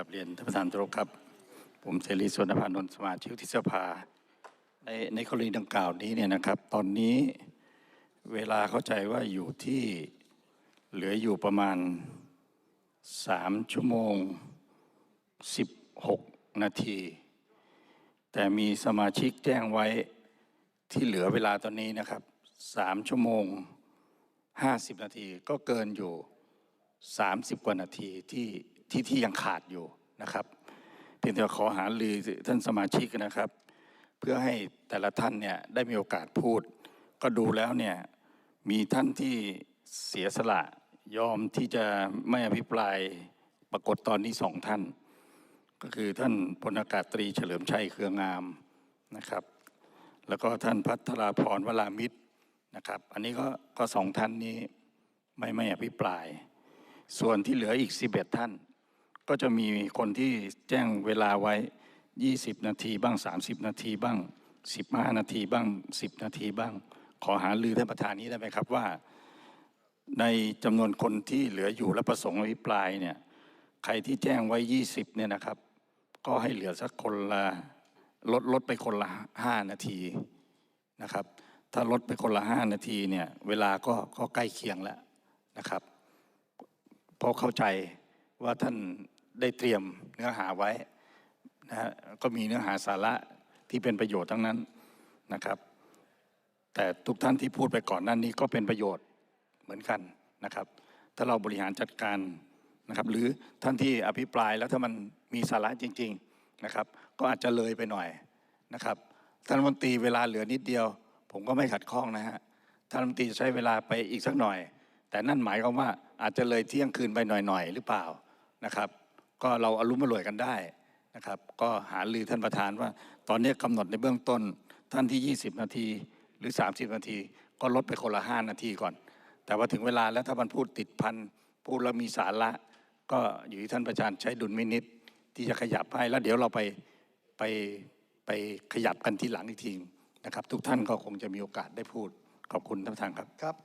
กับเรียนท่านประธานที่เครพครับ ผมเสรีสุวรรณพานนท์สมาชิกที่สภา ในในกรณีดังกล่าวนี้เนี่ยนะครับ ตอนนี้เวลาเข้าใจว่าอยู่ที่เหลืออยู่ประมาณ 3 ชั่วโมง 16 นาที แต่มีสมาชิกแจ้งไว้ที่เหลือเวลาตอนนี้นะครับ 3 ชั่วโมง 50 นาทีก็เกินอยู่ 30 กว่านาทีที่ ที่ที่ยังขาดอยู่นะครับเพียงแต่ขอหาลือท่านสมาชิกนะครับ เพื่อให้แต่ละท่านเนี่ยได้มีโอกาสพูด ก็ดูแล้วเนี่ยมีท่านที่เสียสละยอมที่จะไม่อภิปรายปรากฏตอนนี้สองท่าน ก็คือท่านพลอากาศตรีเฉลิมชัยเครืองามนะครับ แล้วก็ท่านพัทราพรวรามิตรนะครับ อันนี้ก็ก็สองท่านนี้ไม่ไม่อภิปราย ส่วนที่เหลืออีก 11 ท่าน ก็จะมีคนที่แจ้งเวลาไว้ 20 นาทีบ้าง 30 นาทีบ้าง 15 นาทีบ้าง 10 นาทีบ้าง ขอหาลือท่านประธานนี้ได้ไหมครับว่า ในจำนวนคนที่เหลืออยู่และประสงค์อภิปรายเนี่ยใครที่แจ้งไว้ 20 เนี่ยนะครับ ก็ให้เหลือสักคนละลดลดไปคนละ 5 นาทีนะครับ ถ้าลดไปคนละ 5 นาทีเนี่ยเวลาก็ก็ใกล้เคียงแล้วนะครับเพราะเข้าใจว่าท่าน ได้เตรียมเนื้อหาไว้นะฮะก็มีเนื้อหาสาระที่เป็นประโยชน์ทั้งนั้นนะครับ แต่ทุกท่านที่พูดไปก่อนนั้นนี้ก็เป็นประโยชน์เหมือนกันนะครับ ถ้าเราบริหารจัดการนะครับ หรือท่านที่อภิปรายแล้วถ้ามันมีสาระจริง ๆนะครับ ก็อาจจะเลยไปหน่อยนะครับ ท่านรัฐมนตรีเวลาเหลือนิดเดียว ผมก็ไม่ขัดข้องนะฮะท่านรัฐมนตรีจะใช้เวลาไปอีกสักหน่อย แต่นั่นหมายความว่าอาจจะเลยเที่ยงคืนไปหน่อยๆหรือเปล่านะครับ ก็เราอารมณ์มารวยกันได้นะครับ ก็หาลือท่านประธานว่า ตอนนี้กำหนดในเบื้องต้นท่านที่ 20 นาทีหรือ 30 นาที ก็ลดไปคนละ 5 นาทีก่อน แต่ว่าถึงเวลาแล้วถ้ามันพูดติดพันพูดแล้วมีสาระ ก็อยู่ที่ท่านประธานใช้ดุลมินิตที่จะขยับให้แล้วเดี๋ยวเราไปไปไปขยับกันทีหลังอีกทีนะครับ ทุกท่านก็คงจะมีโอกาสได้พูดขอบคุณท่านประธานครับครับ